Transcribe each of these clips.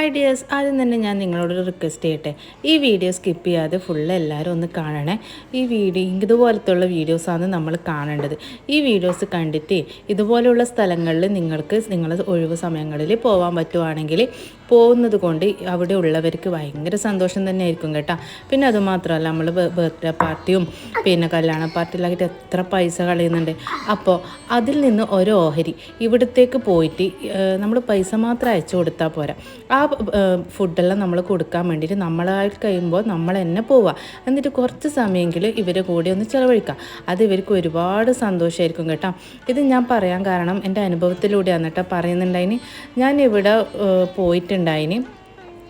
Hi dears ആദ്യം തന്നെ ഞാൻ നിങ്ങളോട് റിക്വസ്റ്റ് ചെയ്യട്ടെ. ഈ വീഡിയോ സ്കിപ്പ് ചെയ്യാതെ ഫുള്ള് എല്ലാവരും ഒന്ന് കാണണേ. ഈ വീഡിയോ ഇതുപോലത്തുള്ള വീഡിയോസാണ് നമ്മൾ കാണേണ്ടത്. ഈ വീഡിയോസ് കണ്ടിട്ട് ഇതുപോലെയുള്ള സ്ഥലങ്ങളിൽ നിങ്ങൾക്ക് നിങ്ങളുടെ ഒഴിവ് സമയങ്ങളിൽ പോകാൻ പറ്റുവാണെങ്കിൽ പോകുന്നത് കൊണ്ട് അവിടെ ഉള്ളവർക്ക് ഭയങ്കര സന്തോഷം തന്നെ ആയിരിക്കും കേട്ടോ. പിന്നെ അതുമാത്രമല്ല നമ്മൾ ബർത്ത്ഡേ പാർട്ടിയും പിന്നെ കല്യാണ പാർട്ടിയിലായിട്ട് എത്ര പൈസ കളയുന്നുണ്ട്. അപ്പോൾ അതിൽ നിന്ന് ഒരു ഓഹരി ഇവിടത്തേക്ക് പോയിട്ട് നമ്മൾ പൈസ മാത്രം അയച്ചു കൊടുത്താൽ പോരാ. ആ ഫുഡെല്ലാം നമ്മൾ കൊടുക്കാൻ വേണ്ടിയിട്ട് നമ്മളായിട്ട് കഴിയുമ്പോൾ നമ്മൾ തന്നെ പോവുക എന്നിട്ട് കുറച്ച് സമയമെങ്കിലും ഇവരെ കൂടി ഒന്ന് ചിലവഴിക്കുക അത് ഇവർക്ക് ഒരുപാട് സന്തോഷമായിരിക്കും കേട്ടോ. ഇത് ഞാൻ പറയാൻ കാരണം എന്റെ അനുഭവത്തിലൂടെയാണ് കേട്ടോ പറയുന്നുണ്ടായിന്. ഞാൻ ഇവിടെ പോയിട്ടുണ്ടായിന്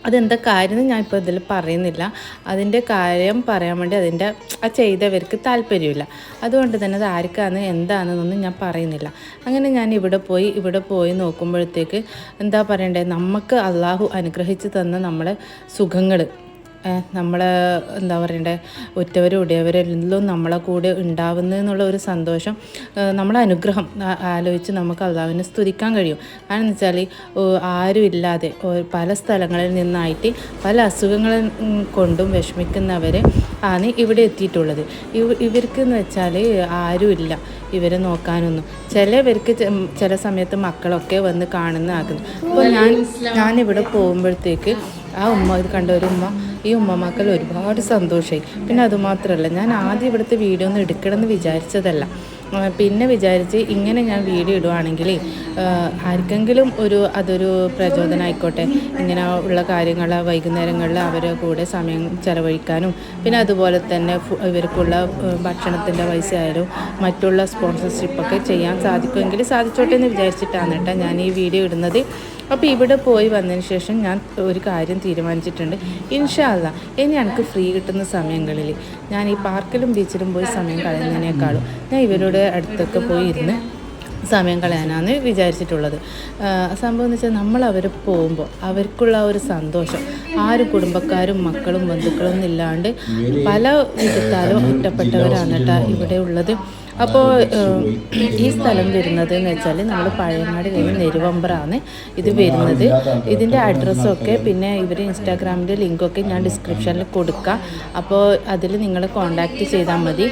അതെന്താ കാര്യം ഞാൻ ഇപ്പോൾ ഇതിൽ പറയുന്നില്ല. അതിന്റെ കാര്യം പറയാൻ വേണ്ടി അതിന്റെ ആ ചെയ്തവർക്ക് താല്പര്യമില്ല. അതുകൊണ്ട് തന്നെ അത് ആർക്കാണ് എന്താണെന്നൊന്നും ഞാൻ പറയുന്നില്ല. അങ്ങനെ ഞാൻ ഇവിടെ പോയി ഇവിടെ പോയി നോക്കുമ്പോഴത്തേക്ക് എന്താ പറയണ്ടേ നമുക്ക് അള്ളാഹു അനുഗ്രഹിച്ച് തന്ന നമ്മളെ സുഖങ്ങൾ നമ്മളെ എന്താ പറയണ്ടേ ഒറ്റവരും ഉടയവരെല്ലാം നമ്മളെ കൂടെ ഉണ്ടാവുന്നതെന്നുള്ള ഒരു സന്തോഷം നമ്മളെ അനുഗ്രഹം ആലോചിച്ച് നമുക്ക് അള്ളാവിനെ സ്തുതിക്കാൻ കഴിയും. കാരണം എന്ന് വെച്ചാൽ ആരും ഇല്ലാതെ പല സ്ഥലങ്ങളിൽ നിന്നായിട്ട് പല അസുഖങ്ങളിൽ കൊണ്ടും വിഷമിക്കുന്നവർ ആണ് ഇവിടെ എത്തിയിട്ടുള്ളത്. ഇവർക്ക് എന്ന് വെച്ചാൽ ആരുമില്ല ഇവരെ നോക്കാനൊന്നും. ചിലവർക്ക് ചില സമയത്ത് മക്കളൊക്കെ വന്ന് കാണുന്ന ആകുന്നു അപ്പോൾ ഞാൻ ഞാനിവിടെ പോകുമ്പോഴത്തേക്ക് ആ ഉമ്മ ഇത് കണ്ട ഒരു ഉമ്മ ഈ ഉമ്മമാക്കൾ ഒരുപാട് സന്തോഷമായി പിന്നെ അതുമാത്രമല്ല ഞാൻ ആദ്യം ഇവിടുത്തെ വീഡിയോ ഒന്ന് എടുക്കണമെന്ന് വിചാരിച്ചതല്ല. പിന്നെ വിചാരിച്ച് ഇങ്ങനെ ഞാൻ വീഡിയോ ഇടുവാണെങ്കിൽ ആർക്കെങ്കിലും ഒരു അതൊരു പ്രചോദനമായിക്കോട്ടെ ഇങ്ങനെ ഉള്ള കാര്യങ്ങൾ വൈകുന്നേരങ്ങളിൽ അവരുടെ കൂടെ സമയം ചെലവഴിക്കാനും പിന്നെ അതുപോലെ തന്നെ ഇവർക്കുള്ള ഭക്ഷണത്തിന്റെ പൈസ ആയാലും മറ്റുള്ള സ്പോൺസർഷിപ്പൊക്കെ ചെയ്യാൻ സാധിക്കുമെങ്കിൽ സാധിച്ചോട്ടെ എന്ന് വിചാരിച്ചിട്ടാണ് കേട്ടോ ഞാൻ ഈ വീഡിയോ ഇടുന്നത്. അപ്പോൾ ഇവിടെ പോയി വന്നതിന് ശേഷം ഞാൻ ഒരു കാര്യം തീരുമാനിച്ചിട്ടുണ്ട്. ഇൻഷാല്ല ഇനി എനിക്ക് ഫ്രീ കിട്ടുന്ന സമയങ്ങളിൽ ഞാൻ ഈ പാർക്കിലും ബീച്ചിലും പോയി സമയം കളയുന്നതിനേക്കാളും ഞാൻ ഇവരുടെ അടുത്തൊക്കെ പോയി ഇരുന്ന് സമയം കളയാനാണ് വിചാരിച്ചിട്ടുള്ളത്. സംഭവം എന്ന് വെച്ചാൽ നമ്മൾ അവർ പോകുമ്പോൾ അവർക്കുള്ള ഒരു സന്തോഷം. ആരും കുടുംബക്കാരും മക്കളും ബന്ധുക്കളും ഇല്ലാണ്ട് പല വിധത്താലും ഒറ്റപ്പെട്ടവരാണ് കേട്ടോ ഇവിടെ ഉള്ളത്. അപ്പോൾ ഈ സ്ഥലം വരുന്നത് എന്ന് വെച്ചാൽ നമ്മൾ പഴയങ്ങാട് കഴിഞ്ഞ് നെരുവമ്പറാണ് ഇത് വരുന്നത്. ഇതിന്റെ അഡ്രസ്സൊക്കെ പിന്നെ ഇവർ ഇൻസ്റ്റാഗ്രാമിന്റെ ലിങ്കൊക്കെ ഞാൻ ഡിസ്ക്രിപ്ഷനിൽ കൊടുക്കാം. അപ്പോൾ അതിൽ നിങ്ങൾ കോൺടാക്റ്റ് ചെയ്താൽ മതി.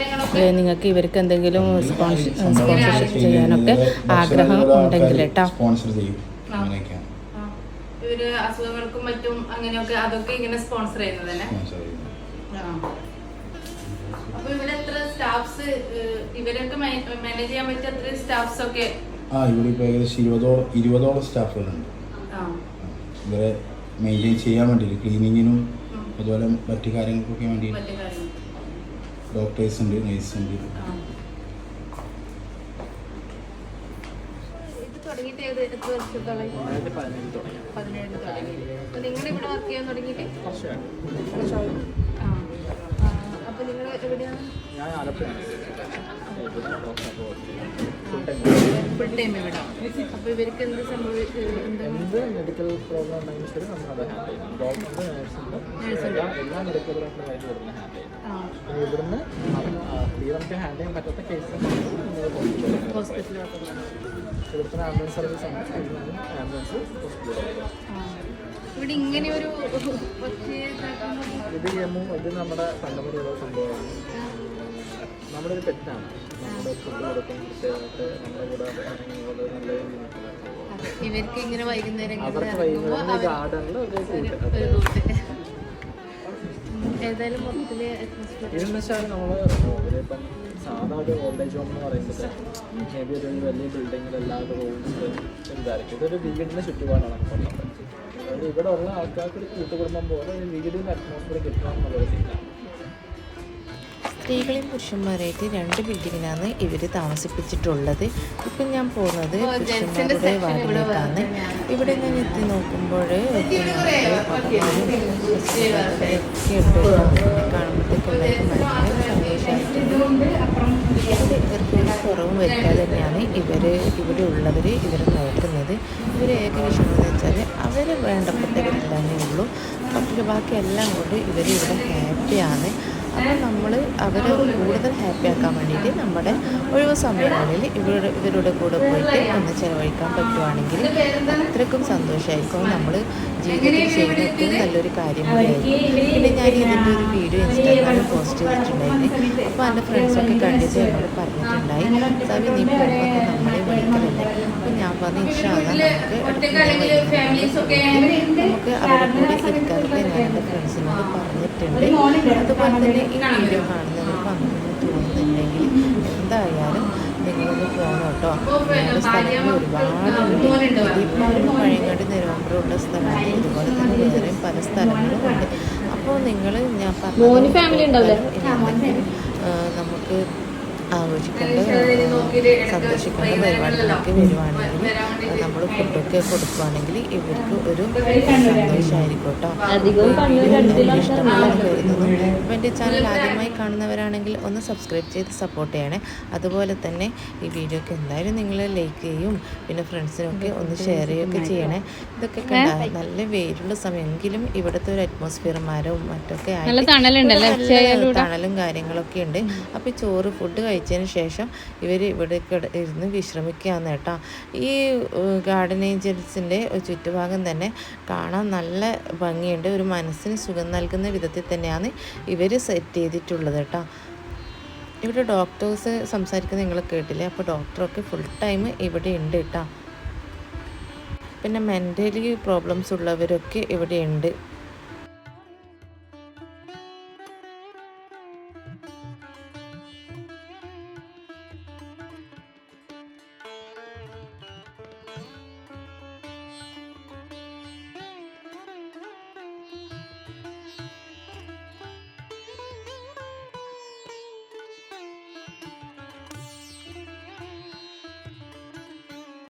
നിങ്ങൾക്ക് ഇവർക്ക് എന്തെങ്കിലും സ്പോൺസർഷിപ്പ് ചെയ്യാനൊക്കെ ആഗ്രഹം ഉണ്ടെങ്കിൽ കേട്ടോ. ഇവർ അസുഖങ്ങൾക്കും മറ്റും അങ്ങനെയൊക്കെ അതൊക്കെ ഇങ്ങനെ സ്പോൺസർ ചെയ്യുന്നത് തന്നെ? അപ്പൊ ഇവിടെ എത്ര സ്റ്റാഫ്സ് ഇവരൊക്കെ മാനേജ് ചെയ്യാൻ പറ്റിയ എത്ര സ്റ്റാഫ്സ് ഒക്കെ? ആ ഇവിടെ ഇപ്പോൾ ഏകദേശം ഇരുപതോളം ഇരുപതോളം സ്റ്റാഫുകളുണ്ട്. ഇവരെ മെയിന്റെയിൻ ചെയ്യാൻ വേണ്ടിയിട്ട് ക്ലീനിങ്ങിനും അതുപോലെ മറ്റു കാര്യങ്ങൾക്കൊക്കെ വേണ്ടി ഡോക്ടേഴ്സ് ഉണ്ട് നഴ്സ് ഉണ്ട്. നിങ്ങൾ ഇവിടെ വർക്ക് ചെയ്യാൻ തുടങ്ങിയിട്ട്? ഞാൻ ഫുൾ ടൈം ഇവിടെ. അപ്പോൾ ഇവർക്ക് എന്ത് സംഭവിക്കും എന്ത്? മെഡിക്കൽ പ്രോബ്ലം ഉണ്ടെങ്കിലും ശരി നമ്മളത് ഹാൻഡിൽ ചെയ്യും. ഡോക്ടർ നേഴ്സുണ്ട് എല്ലാ എല്ലാ മെഡിക്കൽ പ്രോബ്ലം ആയിട്ട് ഇവിടുന്ന് ഹാൻഡിൽ ചെയ്യും. ഇവിടുന്ന് നമുക്ക് ഹാൻഡിൽ ചെയ്യാൻ പറ്റാത്ത കേസ് ഹോസ്പിറ്റലിൽ ഇവിടുത്തെ ആംബുലൻസ് സർവീസ് ആണ്. ആംബുലൻസ് ഹോസ്പിറ്റലിൽ ഇവിടെ ഇങ്ങനെ ഒരു ഇത് ഗെയിമും ഇത് നമ്മുടെ പണ്ടുമുറിയുള്ള സംഭവമാണ്. നമ്മുടെ ഒരു പെറ്റാണ് നമ്മുടെ ഫുഡ് കൊടുക്കും കൃത്യമായിട്ട് നമ്മുടെ കൂടെ നല്ല ഇവർക്ക് ഇങ്ങനെ വൈകുന്നേരം അവർക്ക് വൈകുന്നേരം ഗാർഡനിൽ ഒരു കൂട്ട്. ഏതായാലും മൊത്തത്തിൽ ഇതെന്ന് വെച്ചാൽ നമ്മൾ ഇപ്പം സാധാ ഒരു ഓൾഡേജ് ഹോം എന്ന് പറയുന്നത് മേ ബി ഒരു വലിയ ബിൽഡിങ്ങിൽ എല്ലാ റൂംസ് ഇതായിരിക്കും. ഇതൊരു വീടിന്റെ ചുറ്റുപാടാണ്. ഉള്ളത് അതായത് ഇവിടെ ഉള്ള ആൾക്കാർക്ക് ഒരു കൂട്ടുകുടുംബം പോലെ ഒരു വീടിന്റെ അറ്റ്മോസ്ഫിയർ കിട്ടണം സ്ത്രീകളെയും പുരുഷന്മാരായിട്ട് രണ്ട് ബിൽഡിങ്ങിലാണ് ഇവർ താമസിപ്പിച്ചിട്ടുള്ളത്. ഇപ്പം ഞാൻ പോകുന്നത് പുരുഷന്മാരുടെ വാർഡിലേക്കാണ്. ഇവിടെ ഞാൻ എത്തി നോക്കുമ്പോൾ ഇവർക്ക് കുറവും വരുത്താതെ തന്നെയാണ് ഇവർ ഇവിടെ ഉള്ളവർ ഇവരെ നോക്കുന്നത്. ഇവർ ഏക വെച്ചാൽ അവർ വേണ്ടപ്പെട്ടവരില്ലെന്നേ ഉള്ളൂ. പക്ഷേ ബാക്കി എല്ലാം കൊണ്ട് ഇവർ ഇവിടെ ഹാപ്പിയാണ് അപ്പോൾ നമ്മൾ അവരെ കൂടുതൽ ഹാപ്പിയാക്കാൻ വേണ്ടിയിട്ട് നമ്മുടെ ഒഴിവ് സമയങ്ങളിൽ ഇവരുടെ ഇവരുടെ കൂടെ പോയിട്ട് ഒന്ന് ചിലവഴിക്കാൻ പറ്റുവാണെങ്കിൽ അത്രയ്ക്കും സന്തോഷമായിരിക്കും നമ്മൾ ജീവിതത്തിൽ ചെയ്യുന്ന ഏറ്റവും നല്ലൊരു കാര്യം കൂടിയായിരിക്കും പിന്നെ ഞാൻ ഇതിന്റെ ഒരു വീഡിയോ ഇൻസ്റ്റാഗ്രാമിൽ പോസ്റ്റ് ചെയ്തിട്ടുണ്ടായിരുന്നു. അപ്പോൾ എന്റെ ഫ്രണ്ട്സൊക്കെ കണ്ടിട്ട് എന്നോട് പറഞ്ഞിട്ടുണ്ടായി സവി നീ പോകുമ്പോൾ പറഞ്ഞു ഇഷ്ടമാണ് നമുക്ക് നമുക്ക് അവരുടെ കൂടെ ഇരിക്കാറൊക്കെ ഞാൻ എന്റെ ഫ്രണ്ട്സിനോട് പറഞ്ഞിട്ടുണ്ട്. അതുപോലെ തന്നെ ഈ വീഡിയോ കാണുന്നവർക്ക് അങ്ങനെ തോന്നുന്നുണ്ടെങ്കിൽ എന്തായാലും നിങ്ങളൊന്ന് പോകണം കേട്ടോ. നിങ്ങളുടെ സ്ഥലങ്ങൾ ഒരുപാടുണ്ട് ഇതിപ്പോൾ പഴയങ്ങാടി നിലവമ്പുറമുള്ള സ്ഥലമുണ്ട്. ഇതുപോലെ തന്നെ വേറെയും പല സ്ഥലങ്ങളും ഉണ്ട്. അപ്പോൾ നിങ്ങൾ ഞാൻ പറഞ്ഞു നമുക്ക് ആഘോഷിക്കേണ്ട സന്തോഷിക്കേണ്ട പരിപാടികളൊക്കെ വരുവാണെങ്കിൽ നമ്മൾ ഫുഡൊക്കെ കൊടുക്കുവാണെങ്കിൽ ഇവർക്ക് ഒരു സന്തോഷമായിരിക്കും കേട്ടോ കരുതുന്നു എന്റെ ചാനൽ ആദ്യമായി കാണുന്നവരാണെങ്കിൽ ഒന്ന് സബ്സ്ക്രൈബ് ചെയ്ത് സപ്പോർട്ട് ചെയ്യണേ. അതുപോലെ തന്നെ ഈ വീഡിയോക്ക് എന്തായാലും നിങ്ങൾ ലൈക്ക് ചെയ്യും. പിന്നെ ഫ്രണ്ട്സിനൊക്കെ ഒന്ന് ഷെയർ ചെയ്യുകയൊക്കെ ചെയ്യണേ. ഇതൊക്കെ കണ്ടാൽ നല്ല വെയിലുള്ള സമയമെങ്കിലും ഇവിടുത്തെ ഒരു അറ്റ്മോസ്ഫിയർ മരവും മറ്റൊക്കെ ആയിട്ട് തണലും കാര്യങ്ങളൊക്കെ ഉണ്ട്. അപ്പോൾ ചോറ് ഫുഡ് കഴിച്ചതിന് ശേഷം ഇവർ ഇവിടെ ഇരുന്ന് വിശ്രമിക്കുകയാണ് കേട്ടോ. ഈ ഗാർഡൻ ഏഞ്ചൽസിന്റെ ചുറ്റുഭാഗം തന്നെ കാണാൻ നല്ല ഭംഗിയുണ്ട്. ഒരു മനസ്സിന് സുഖം നൽകുന്ന വിധത്തിൽ തന്നെയാണ് ഇവർ സെറ്റ് ചെയ്തിട്ടുള്ളത് കേട്ടോ. ഇവിടെ ഡോക്ടേഴ്സ് സംസാരിക്കുന്നത് നിങ്ങൾ കേട്ടില്ലേ? അപ്പോൾ ഡോക്ടറൊക്കെ ഫുൾ ടൈം ഇവിടെ ഉണ്ട് കേട്ടോ. പിന്നെ മെന്റലി പ്രോബ്ലംസ് ഉള്ളവരൊക്കെ ഇവിടെ ഉണ്ട്.